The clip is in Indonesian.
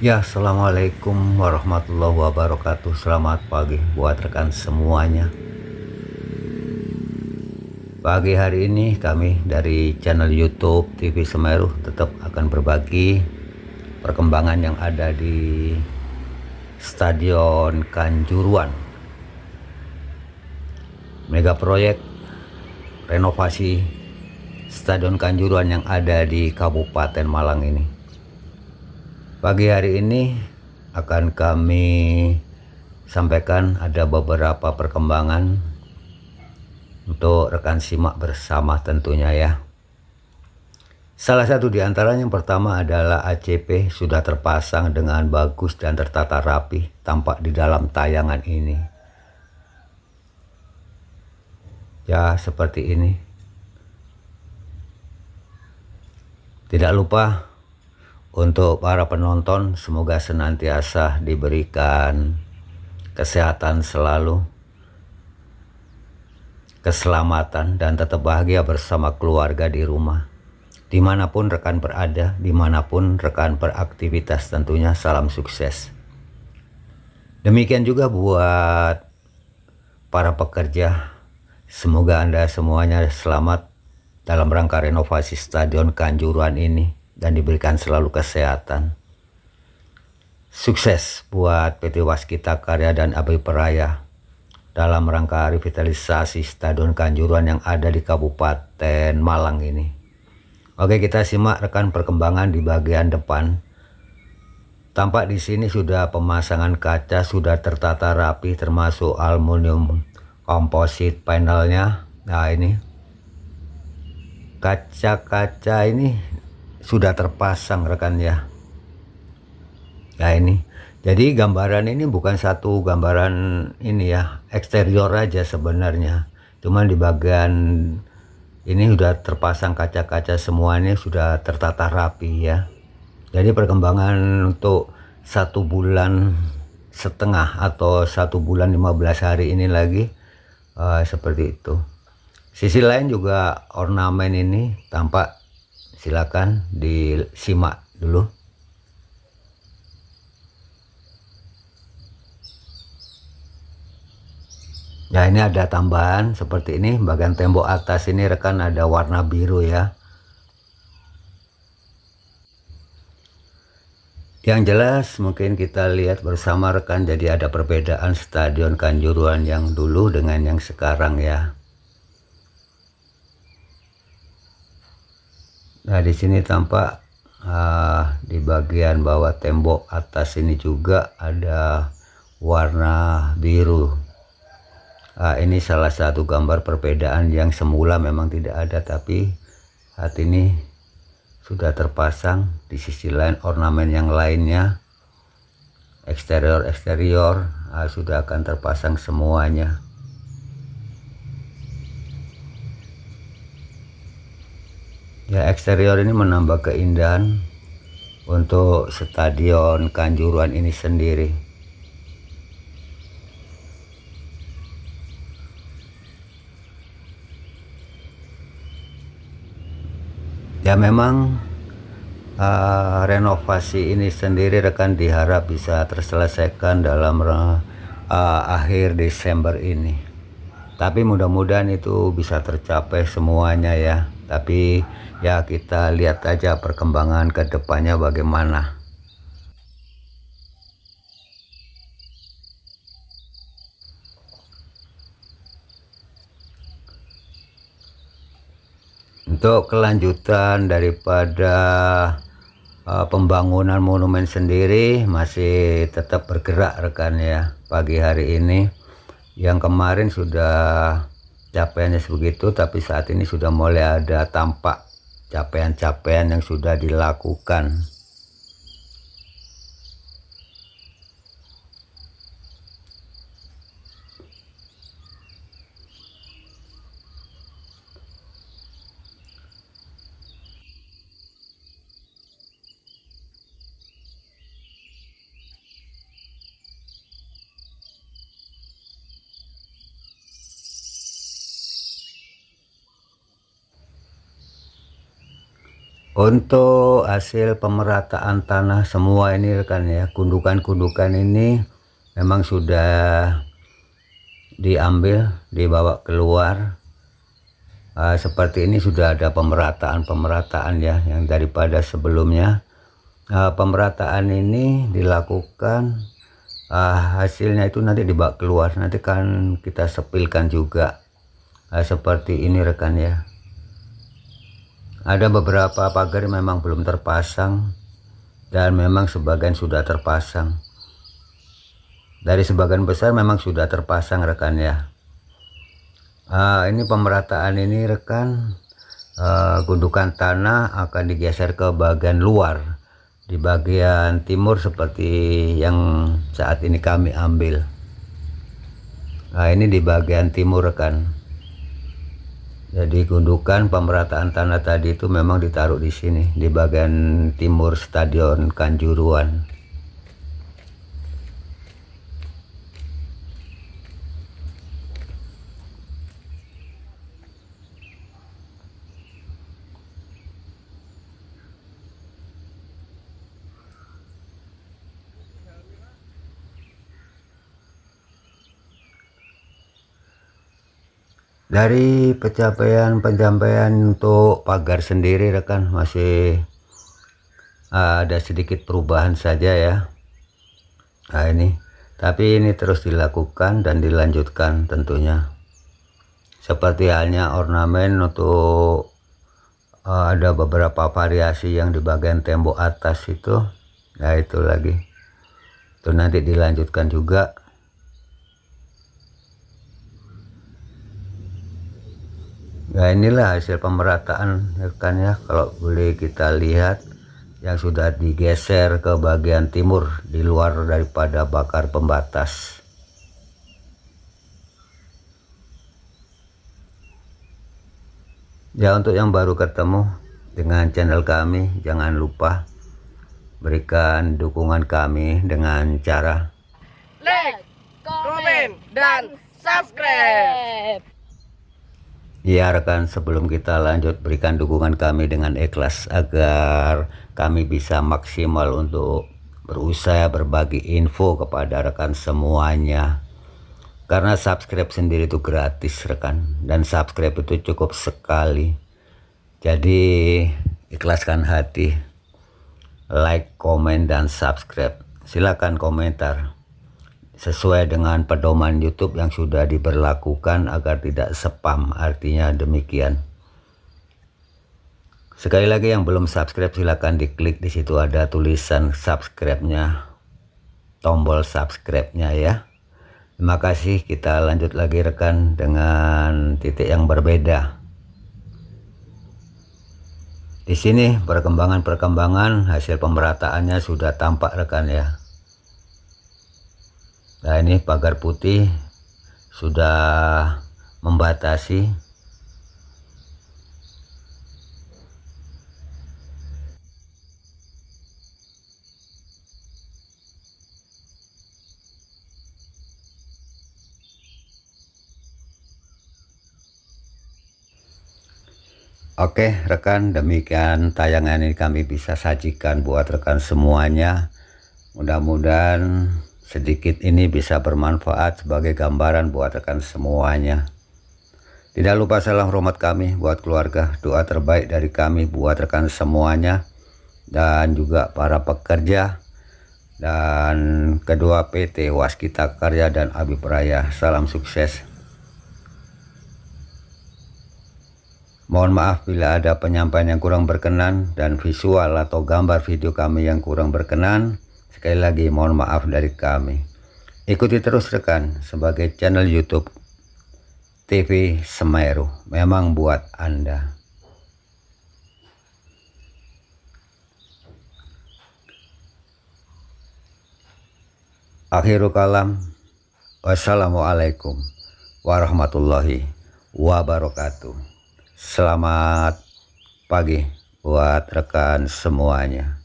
Ya, Assalamualaikum warahmatullahi wabarakatuh. Selamat pagi buat rekan semuanya. Pagi hari ini kami dari channel youtube TV Semeru Tetap akan berbagi perkembangan yang ada di Stadion Kanjuruan. Mega proyek renovasi Stadion Kanjuruan yang ada di Kabupaten Malang ini Pagi hari ini akan kami sampaikan ada beberapa perkembangan untuk rekan simak bersama tentunya ya. Salah satu di antaranya yang pertama adalah ACP sudah terpasang dengan bagus dan tertata rapi tampak di dalam tayangan ini. Ya seperti ini. Tidak lupa untuk para penonton, semoga senantiasa diberikan kesehatan selalu, keselamatan, dan tetap bahagia bersama keluarga di rumah. Di mana pun rekan berada, di mana pun rekan beraktivitas tentunya salam sukses. Demikian juga buat para pekerja, semoga Anda semuanya selamat dalam rangka renovasi Stadion Kanjuruan ini dan diberikan selalu kesehatan. Sukses buat PT Waskita Karya dan Abai Peraya dalam rangka revitalisasi Stadion Kanjuruan yang ada di Kabupaten Malang ini. Oke, kita simak rekan perkembangan di bagian depan. Tampak di sini sudah pemasangan kaca sudah tertata rapi termasuk aluminium komposit panelnya. Nah, ini kaca-kaca ini sudah terpasang rekan ya. Ya ini. Jadi gambaran ini bukan satu gambaran ini ya eksterior aja sebenarnya. Cuman di bagian ini sudah terpasang kaca-kaca semuanya sudah tertata rapi ya. Jadi perkembangan untuk satu bulan setengah atau satu bulan 15 hari ini lagi uh, seperti itu. Sisi lain juga ornamen ini tampak silakan disimak dulu. Ya ini ada tambahan seperti ini. Bagian tembok atas ini rekan ada warna biru ya. Yang jelas mungkin kita lihat bersama rekan jadi ada perbedaan stadion Kanjuruan yang dulu dengan yang sekarang ya Nah, di sini tampak uh, di bagian bawah tembok atas ini juga ada warna biru. Uh, ini salah satu gambar perbedaan yang semula memang tidak ada tapi saat ini sudah terpasang di sisi lain ornamen yang lainnya eksterior eksterior uh, sudah akan terpasang semuanya ya eksterior ini menambah keindahan untuk stadion Kanjuruan ini sendiri. Ya memang uh, renovasi ini sendiri rekan diharap bisa terselesaikan dalam uh, akhir Desember ini. Tapi mudah-mudahan itu bisa tercapai semuanya ya tapi ya kita lihat aja perkembangan ke depannya bagaimana. Untuk kelanjutan daripada uh, pembangunan monumen sendiri masih tetap bergerak rekan ya pagi hari ini. Yang kemarin sudah capaiannya sebegitu tapi saat ini sudah mulai ada tampak capaian-capaian yang sudah dilakukan untuk hasil pemerataan tanah semua ini rekan ya gundukan-gundukan ini memang sudah diambil dibawa keluar. Uh, seperti ini sudah ada pemerataan-pemerataan ya yang daripada sebelumnya. Uh, pemerataan ini dilakukan uh, hasilnya itu nanti dibawa keluar nanti kan kita sepilkan juga. Uh, seperti ini rekan ya ada beberapa pagar memang belum terpasang dan memang sebagian sudah terpasang. Dari sebagian besar memang sudah terpasang rekan ya. Uh, ini pemerataan ini rekan uh, gundukan tanah akan digeser ke bagian luar di bagian timur seperti yang saat ini kami ambil. Nah ini di bagian timur rekan jadi gundukan pemerataan tanah tadi itu memang ditaruh di sini di bagian timur stadion Kanjuruan dari pencapaian-pencapaian untuk pagar sendiri rekan masih ada sedikit perubahan saja ya. Nah ini. Tapi ini terus dilakukan dan dilanjutkan tentunya. Seperti halnya ornamen untuk uh, ada beberapa variasi yang di bagian tembok atas itu. Nah itu lagi. Itu nanti dilanjutkan juga ya inilah hasil pemerataan kan ya kalau boleh kita lihat yang sudah digeser ke bagian timur di luar daripada bakar pembatas ya untuk yang baru ketemu dengan channel kami jangan lupa berikan dukungan kami dengan cara like, comment, dan subscribe. Ya rekan sebelum kita lanjut berikan dukungan kami dengan ikhlas agar kami bisa maksimal untuk berusaha berbagi info kepada rekan semuanya. Karena subscribe sendiri itu gratis rekan dan subscribe itu cukup sekali. Jadi ikhlaskan hati like, komen, dan subscribe. Silakan komentar sesuai dengan pedoman YouTube yang sudah diberlakukan agar tidak spam. Artinya demikian. Sekali lagi yang belum subscribe silahkan diklik. Di situ ada tulisan subscribe-nya tombol subscribe-nya ya. Terima kasih. Kita lanjut lagi rekan dengan titik yang berbeda. Di sini perkembangan-perkembangan hasil pemerataannya sudah tampak rekan ya nah ini pagar putih sudah membatasi. Oke rekan demikian tayangan ini kami bisa sajikan buat rekan semuanya. Mudah-mudahan sedikit ini bisa bermanfaat sebagai gambaran buat rekan semuanya. Tidak lupa salam hormat kami buat keluarga, doa terbaik dari kami buat rekan semuanya dan juga para pekerja dan kedua PT Waskita Karya dan Abi Praya. Salam sukses. Mohon maaf bila ada penyampaian yang kurang berkenan dan visual atau gambar video kami yang kurang berkenan. Sekali lagi mohon maaf dari kami. Ikuti terus rekan sebagai channel YouTube TV Semeru. Memang buat Anda. Akhirul kalam. Wassalamualaikum warahmatullahi wabarakatuh. Selamat pagi buat rekan semuanya.